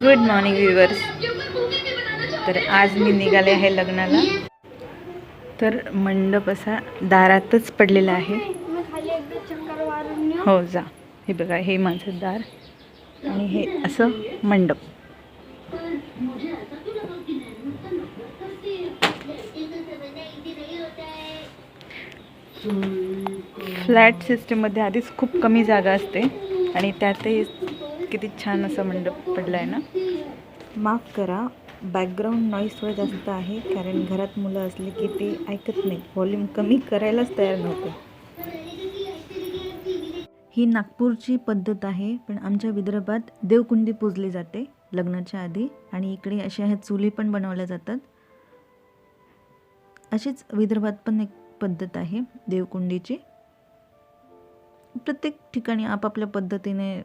Good morning viewers तर आज मी निघाले आहे लग्नाला. तर मंडप असा दारातच पडलेला आहे. हो जा. हे बघा हे माझं दार आणि हे असं मंडप. फ्लॅट सिस्टीममध्ये आधीच खूप कमी जागा असते. आणि त्यातही किती छान असं मंडप पडलं आहे ना? माफ करा बॅकग्राऊंड नॉईस थोडं जास्त आहे कारण घरात मुलं असली की ते ऐकत नाही. व्हॉल्यूम कमी करायलाच तयार नव्हते. ही नागपूरची पद्धत आहे पण आमच्या विदर्भात देवकुंडी पूजली जाते लग्नाच्या आधी. आणि इकडे अशा ह्या चुली पण बनवल्या जातात. अशीच विदर्भात पण एक पद्धत आहे देवकुंडीची. प्रत्येक ठिकाणी आपापल्या पद्धतीने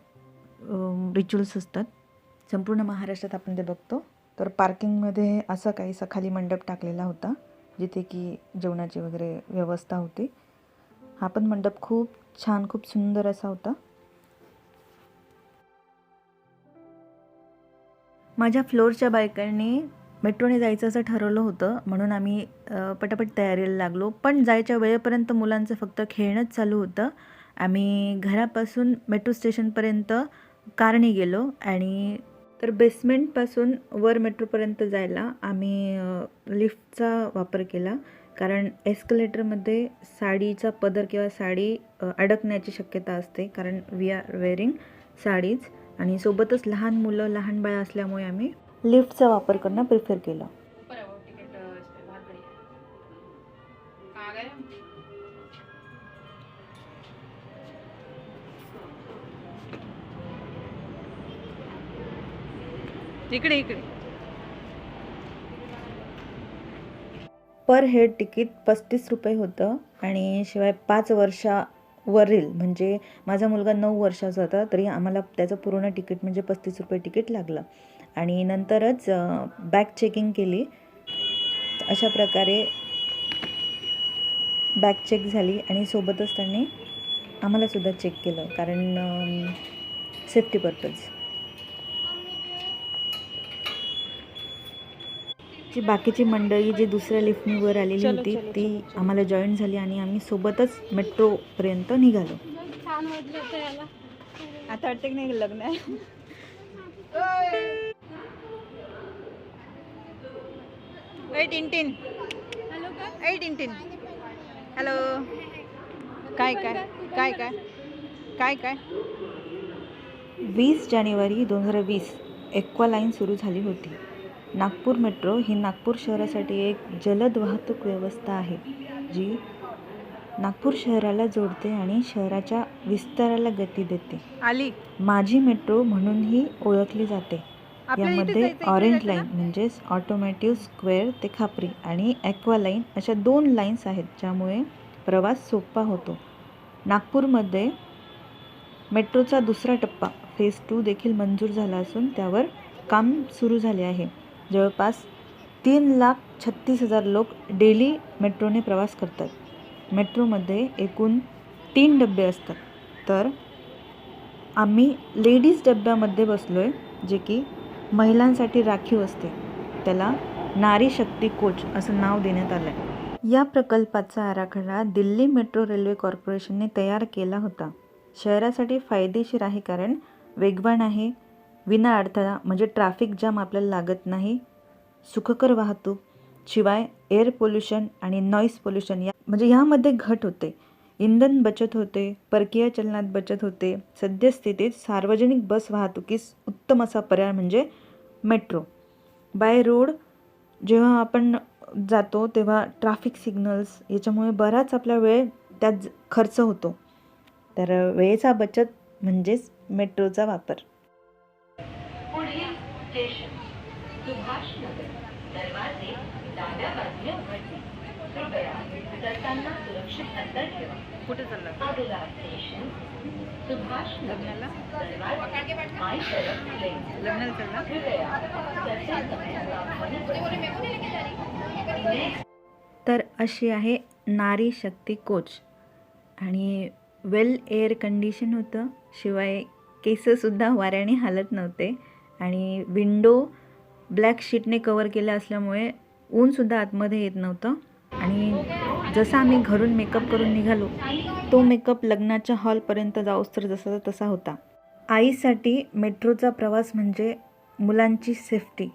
रिच्युअल्स असतात. संपूर्ण महाराष्ट्रात आपण ते बघतो. तर पार्किंगमध्ये असा काहीसा खाली मंडप टाकलेला होता जिथे की जेवणाची वगैरे व्यवस्था होती. हा पण मंडप खूप छान खूप सुंदर असा होता. माझ्या फ्लोअरच्या बायकांनी मेट्रोने जायचं असं ठरवलं होतं म्हणून आम्ही पटापट तयारीला लागलो. पण जायच्या वेळेपर्यंत मुलांचं फक्त खेळणंच चालू होतं. आम्ही घरापासून मेट्रो स्टेशनपर्यंत कारने गेलो आणि तर बेसमेंटपासून वर मेट्रोपर्यंत जायला आम्ही लिफ्टचा वापर केला. कारण एस्कलेटरमध्ये साडीचा पदर किंवा साडी अडकण्याची शक्यता असते. कारण वी आर वेअरिंग साडीज आणि सोबतच लहान मुलं लहान बाळं असल्यामुळे आम्ही लिफ्टचा वापर करणं प्रिफर केलं. इकडे इकडे. पर हेड तिकीट पस्तीस रुपये होतं आणि शिवाय पाच वर्षावरील म्हणजे माझा मुलगा नऊ वर्षाचा होता तरी आम्हाला त्याचं पूर्ण तिकीट म्हणजे पस्तीस रुपये तिकीट लागलं. आणि नंतरच बॅग चेकिंग केली. अशा प्रकारे बॅग चेक झाली आणि सोबतच त्यांनी आम्हालासुद्धा चेक केलं कारण सेफ्टी पर्पज. जी बाकीची मंडळी जी दुसऱ्या लिफ्टनी वर आलेली होती ती आम्हाला जॉईन झाली आणि आम्ही सोबतच मेट्रोपर्यंत निघालो. आता वाटतं की नाही लग्न आहे? हॅलो. काय काय काय काय? काय काय? वीस जानेवारी दोन हजार वीस एक्वा लाईन सुरू झाली होती. नागपूर मेट्रो ही नागपूर शहरासाठी एक जलद वाहतूक व्यवस्था आहे जी नागपूर शहराला जोडते आणि शहराच्या विस्ताराला गती देते. आली. माझी मेट्रो म्हणूनही ओळखली जाते. यामध्ये ऑरेंज लाईन म्हणजेच ऑटोमॅटिव्ह स्क्वेअर ते खापरी आणि ॲक्वा लाईन अशा दोन लाईन्स आहेत ज्यामुळे प्रवास सोपा होतो. नागपूरमध्ये मेट्रोचा दुसरा टप्पा फेज टू देखील मंजूर झाला असून त्यावर काम सुरू झाले आहे. जवळपास तीन लाख छत्तीस हजार लोक डेली मेट्रोने प्रवास करतात. मेट्रोमध्ये एकूण तीन डबे असतात. तर आम्ही लेडीज डब्यामध्ये बसलो आहे जे की महिलांसाठी राखीव असते. त्याला नारी शक्ती कोच असं नाव देण्यात आलं आहे या प्रकल्पाचा आराखडा दिल्ली मेट्रो रेल्वे कॉर्पोरेशनने तयार केला होता. शहरासाठी फायदेशीर आहे कारण वेगवान आहे. विना अडथळा म्हणजे ट्रॅफिक जाम आपल्याला लागत नाही. सुखकर वाहतूक शिवाय एअर पोल्युशन आणि नॉईस पोल्युशन या म्हणजे ह्यामध्ये घट होते. इंधन बचत होते परकीय चलनात बचत होते. सद्यस्थितीत सार्वजनिक बस वाहतुकीस उत्तम असा पर्याय म्हणजे मेट्रो बाय रोड जेव्हा आपण जातो तेव्हा ट्रॅफिक सिग्नल्स याच्यामुळे बराच आपला वेळ त्यात खर्च होतो. तर वेळेचा बचत म्हणजेच मेट्रोचा वापर. स्टेशन. सुभाष नगर दरवाजे डाव्या बाजूने उघडले. कृपया चढताना सुरक्षित अंतर ठेवा. कुठे चाललं? अगला स्टेशन. सुभाष नगर दरवाजे बाई तरफ लेन लग्नाला चालला? कृपया चढ़ते समय सावधानी बरतें तर? अशी आहे नारी शक्ती कोच. आणि वेल एअर कंडिशन होतं. शिवाय केससुद्धा वाऱ्याने हालत नव्हते. आणि विंडो ब्लॅक शीटने कवर केल्या असल्यामुळे ऊनसुद्धा आतमध्ये येत नव्हतं. आणि जसा आम्ही घरून मेकअप करून निघालो तो मेकअप लग्नाच्या हॉलपर्यंत जाऊस तर जसा तसा होता. आईसाठी मेट्रोचा प्रवास म्हणजे मुलांची सेफ्टी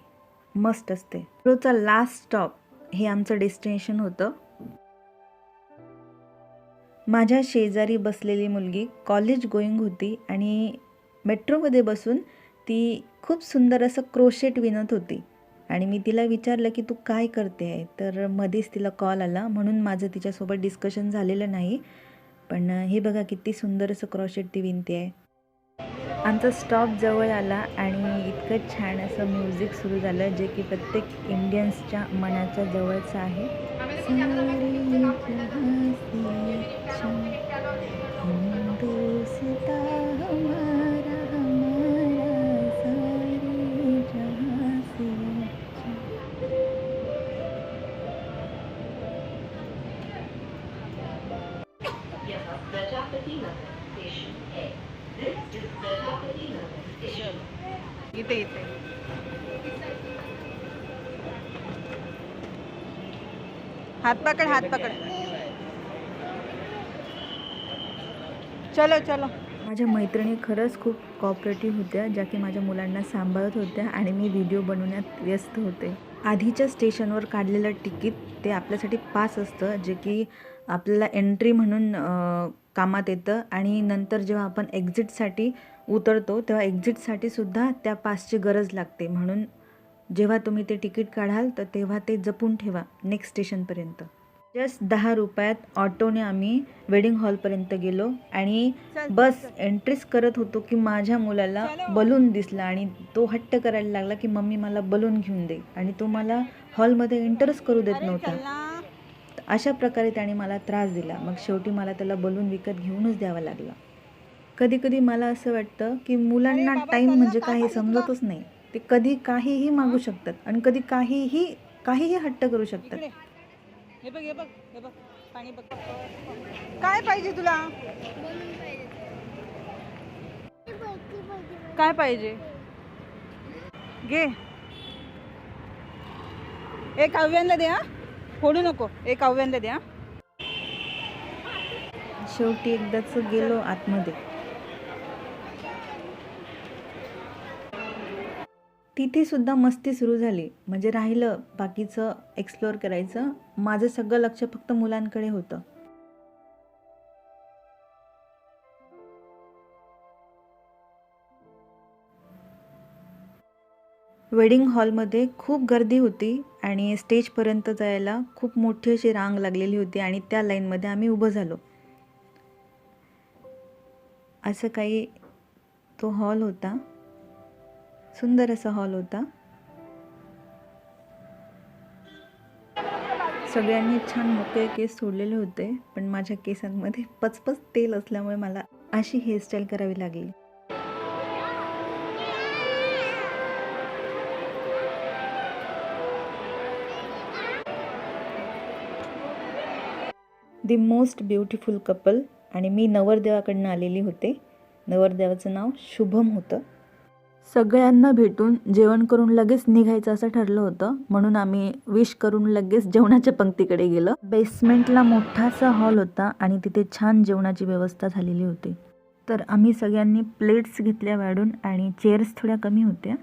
मस्ट असते. मेट्रोचा लास्ट स्टॉप हे आमचं डेस्टिनेशन होतं. माझ्या शेजारी बसलेली मुलगी कॉलेज गोईंग होती आणि मेट्रोमध्ये बसून ती खूप सुंदर असं क्रोशेट विणत होती. आणि मी तिला विचारलं की तू काय करते? आहे तर मध्येच तिला कॉल आला. म्हणून माझं तिच्यासोबत डिस्कशन झालेलं नाही. पण हे बघा किती सुंदर असं क्रॉशेट ती विणते आहे. आमचा स्टॉप जवळ आला आणि इतकं छान असं म्युझिक सुरू झालं जे की प्रत्येक इंडियन्सच्या मनाच्या जवळचं आहे. हात पकड हात पकड. चलो चलो. माझ्या मैत्रिणी खरंच खूप कॉपरेटिव्ह होत्या ज्या की माझ्या मुलांना सांभाळत होत्या आणि मी व्हिडिओ बनवण्यात व्यस्त होते. आधीच्या स्टेशनवर काढलेलं तिकीट ते आपल्यासाठी पास असतं जे की आपल्याला एंट्री म्हणून कामात येतं आणि नंतर जेव्हा आपण एक्झिटसाठी उतरतो तेव्हा एक्झिटसाठी सुद्धा त्या पासची गरज लागते. म्हणून जेव्हा तुम्ही ते तिकीट काढाल तर तेव्हा ते जपून ठेवा नेक्स्ट स्टेशनपर्यंत जस्ट दहा रुपयात ऑटोने आम्ही वेडिंग हॉलपर्यंत गेलो आणि बस एंट्रीच करत होतो की माझ्या मुलाला बलून दिसला आणि तो हट्ट करायला लागला की मम्मी मला बलून घेऊन दे आणि तो मला हॉलमध्ये एंटरच करू देत नव्हता. अशा प्रकारे त्याने मला त्रास दिला. मग शेवटी मला त्याला बलून विकत घेऊनच द्यावा लागला. कधी कधी मला असं वाटतं की मुलांना टाईम म्हणजे काय हे समजतच नाही. ते कधी काहीही मागू शकतात आणि कधी काहीही काहीही हट्ट करू शकतात. हे बघ हे बघ हे बघ. पाणी बघ. काय पाहिजे तुला? काय पाहिजे? घे. एक काव्यांना दे हा. फोडू नको. एक काव्यांना दे हा. शेवटी एकदाच गेलो आतमध्ये. तिथे सुद्धा मस्ती सुरू झाली. म्हणजे राहिलं बाकीचं एक्सप्लोअर करायचं. माझं सगळं लक्ष फक्त मुलांकडे होतं. वेडिंग हॉलमध्ये खूप गर्दी होती आणि स्टेजपर्यंत जायला खूप मोठी अशी रांग लागलेली होती आणि त्या लाईनमध्ये आम्ही उभं झालो. असं काही तो हॉल होता. सुंदर असा हॉल होता. सगळ्यांनी छान मोठे केस सोडलेले होते पण माझ्या केसांमध्ये पचपच तेल असल्यामुळे मला अशी हेअरस्टाईल करावी लागली. दी मोस्ट ब्युटिफुल कपल आणि मी नवरदेवाकडनं आलेली होते. नवरदेवाचं नाव शुभम होतं. सगळ्यांना भेटून जेवण करून लगेच निघायचं असं ठरलं होतं. म्हणून आम्ही विश करून लगेच जेवणाच्या पंक्तीकडे गेलो. बेसमेंटला मोठासा हॉल होता आणि तिथे छान जेवणाची व्यवस्था झालेली होती. तर आम्ही सगळ्यांनी प्लेट्स घेतल्या वाढून आणि चेअर्स थोड्या कमी होत्या.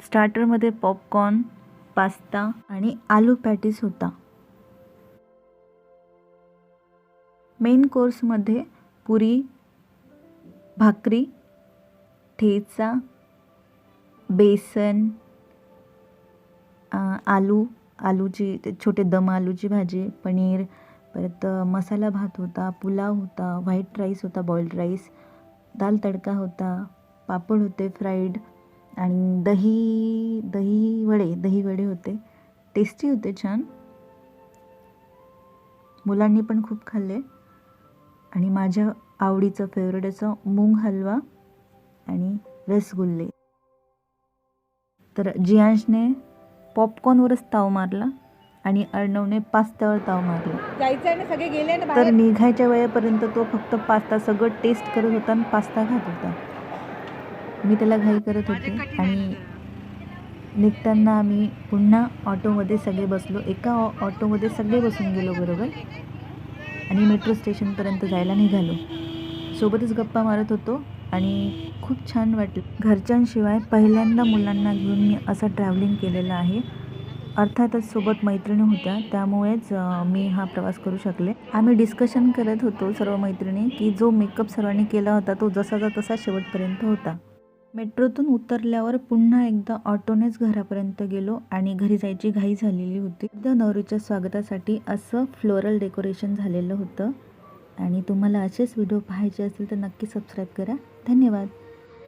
स्टार्टरमध्ये पॉपकॉर्न पास्ता आणि आलू पॅटीस होता. मेन कोर्समध्ये पुरी भाकरी ठेचा बेसन आलू आलूची छोटे दम आलूची भाजी पनीर परत मसाला भात होता पुलाव होता व्हाईट राईस होता बॉईल्ड राईस दाल तडका होता पापड होते फ्राईड आणि दही दही वडे दही वडे होते. टेस्टी होते छान. मुलांनी पण खूप खाल्ले. आणि माझ्या आवडीचं फेवरेट असं मूग हलवा आणि रसगुल्ले. तर जियांशने पॉपकॉर्नवरच ताव मारला आणि अर्णवने पास्त्यावर ताव मारला. जायचं आहे ना सगळे गेले ना तर बाहेर? निघायच्या वेळेपर्यंत तो फक्त पास्ता सगळं टेस्ट करत होता आणि पास्ता खात होता. मी त्याला घाई करत होते आणि. निघताना आम्ही पुन्हा ऑटोमध्ये सगळे बसलो. एका ऑ- ऑटोमध्ये सगळे बसून गेलो बरोबर. आणि मेट्रो स्टेशनपर्यंत जायला निघालो. सोबतच गप्पा मारत होतो आणि खूप छान वाटलं. घरच्यांशिवाय पहिल्यांदा मुलांना घेऊन मी असं ट्रॅव्हलिंग केलेलं आहे. अर्थातच सोबत मैत्रिणी होत्या. त्यामुळेच मी हा प्रवास करू शकले. आम्ही डिस्कशन करत होतो सर्व मैत्रिणी की जो मेकअप सर्वांनी केला होता तो जसाचा तसा शेवटपर्यंत होता. मेट्रोतून उतरल्यावर पुन्हा एकदा ऑटोनेच घरापर्यंत गेलो आणि घरी जायची घाई झालेली होती. त्या नवरीच्या स्वागतासाठी असं फ्लोरल डेकोरेशन झालेलं होतं. आणि तुम्हाला असेच व्हिडिओ पाहायचे असेल तर नक्की सबस्क्राईब करा. धन्यवाद.